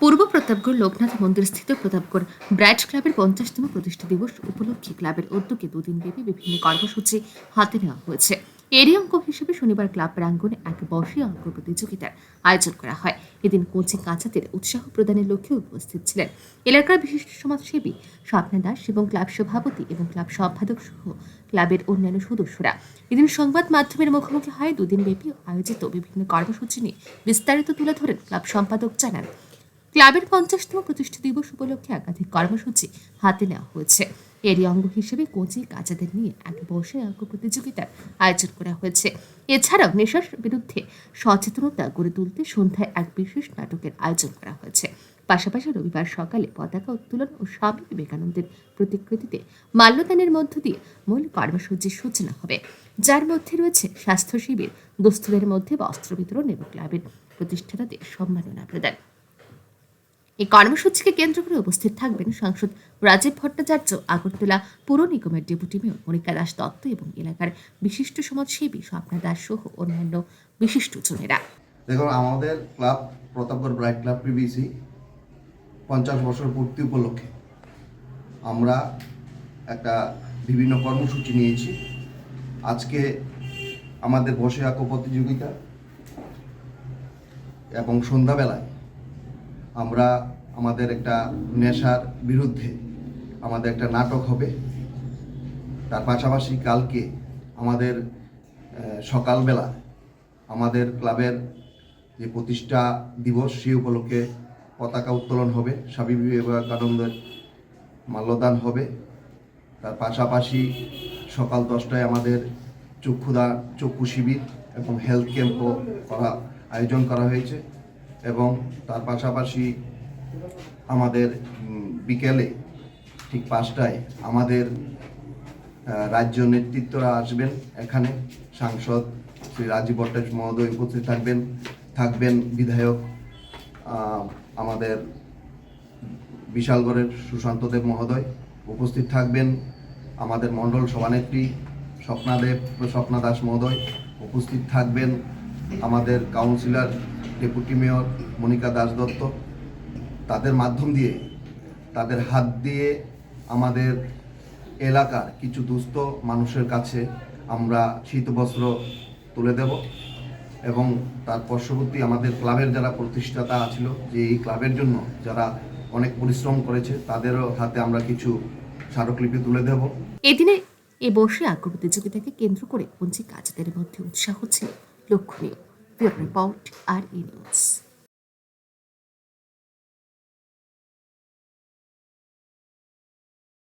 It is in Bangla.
পূর্ব প্রতাপগড় লোকনাথ মন্দির স্থিত প্রতাপগড় ব্রাইট ক্লাবের পঞ্চাশতম প্রতিষ্ঠা দিবস উপলক্ষে ক্লাবের উদ্যোগে দুদিন ব্যাপী বিভিন্ন কর্মসূচি হাতে নেওয়া হয়েছে। এরই অঙ্ক হিসেবে শনিবার ক্লাব প্রাঙ্গণে এক বর্ষীয় অঙ্ক প্রতিযোগিতার আয়োজন করা হয়। এদিন কোচিং কাছাদের উৎসাহ প্রদানের লক্ষ্যে উপস্থিত ছিলেন এলাকার বিশিষ্ট সমাজসেবী স্বপ্না দাস এবং ক্লাব সভাপতি এবং ক্লাব সম্পাদক সহ ক্লাবের অন্যান্য সদস্যরা। এদিন সংবাদ মাধ্যমের মুখোমুখি হয় দুদিন ব্যাপী আয়োজিত বিভিন্ন কর্মসূচি নিয়ে বিস্তারিত তুলে ধরেন ক্লাব সম্পাদক জানান। ক্লাবের পঞ্চাশতম প্রতিষ্ঠা দিবস উপলক্ষে একাধিক কর্মসূচি হাতে নেওয়া হয়েছে। এরই অঙ্গ হিসেবে কোচি কাচাদের নিয়ে এক বর্ষে অঙ্ক প্রতিযোগিতার আয়োজন করা হয়েছে। এছাড়াও নেশার বিরুদ্ধে সচেতনতা গড়ে তুলতে সন্ধ্যায় এক বিশেষ নাটকের আয়োজন করা হয়েছে। পাশাপাশি রবিবার সকালে পতাকা উত্তোলন ও স্বামী বিবেকানন্দের প্রতিকৃতিতে মাল্যদানের মধ্য দিয়ে মূল কর্মসূচির সূচনা হবে। যার মধ্যে রয়েছে স্বাস্থ্য শিবির দুস্থদের মধ্যে বস্ত্র বিতরণ এবং ক্লাবের প্রতিষ্ঠাতাদের সম্মাননা প্রদান। এই কর্মসূচিকে কেন্দ্র করে উপস্থিত থাকবেন সাংসদ রাজীব ভট্টাচার্য, আগরতলা পুর নিগমের ডেপুটি মেয়র মনিকা দাস দত্ত এবং এলাকার বিশিষ্ট সমাজসেবী স্বপ্না দাস সহ অন্যান্য বিশিষ্ট বিশিষ্টজনেরা দেখুন, আমাদের club, Pratapgarh bright club PBC পঞ্চাশ বছর পূর্তি উপলক্ষে আমরা একটা বিভিন্ন কর্মসূচি নিয়েছি। আজকে আমাদের বসে আঁকো প্রতিযোগিতা এবং সন্ধ্যাবেলায় আমরা আমাদের একটা নেশার বিরুদ্ধে আমাদের একটা নাটক হবে। তার পাশাপাশি কালকে আমাদের সকালবেলা আমাদের ক্লাবের যে প্রতিষ্ঠা দিবস, সেই উপলক্ষে পতাকা উত্তোলন হবে। স্বামী বিবেকানন্দের মাল্যদান হবে। তার পাশাপাশি সকাল দশটায় আমাদের চক্ষুদান চক্ষু শিবির এবং হেলথ ক্যাম্পও করা, আয়োজন করা হয়েছে। এবং তার পাশাপাশি আমাদের বিকেলে ঠিক পাঁচটায় আমাদের রাজ্য নেতৃত্বরা আসবেন এখানে। সাংসদ শ্রী রাজীব ভট্টাচার্য মহোদয় উপস্থিত থাকবেন থাকবেন বিধায়ক আমাদের বিশালগড়ের সুশান্ত দেব মহোদয় উপস্থিত থাকবেন। আমাদের মণ্ডল সভানেত্রী স্বপ্না দেব স্বপ্না দাস মহোদয় উপস্থিত থাকবেন। আমাদের councillor deputy mayor Monika Das Dutta, তাদের মাধ্যম দিয়ে, তাদের হাত দিয়ে আমাদের এলাকার কিছু দুস্থ মানুষের কাছে আমরা শীতবস্ত্র তুলে দেব এবং তার পার্শ্ববর্তী আমাদের ক্লাবের যারা প্রতিষ্ঠাতা ছিল যে এই ক্লাবের জন্য যারা অনেক পরিশ্রম করেছে, তাদেরও হাতে আমরা কিছু স্মারকলিপি তুলে দেব। এদিনে এ বর্ষে আগ্র প্রতিযোগিতাকে কেন্দ্র করে পঞ্চি কাজদের মধ্যে উৎসাহ ছিল লক্ষণীয় We report our innings.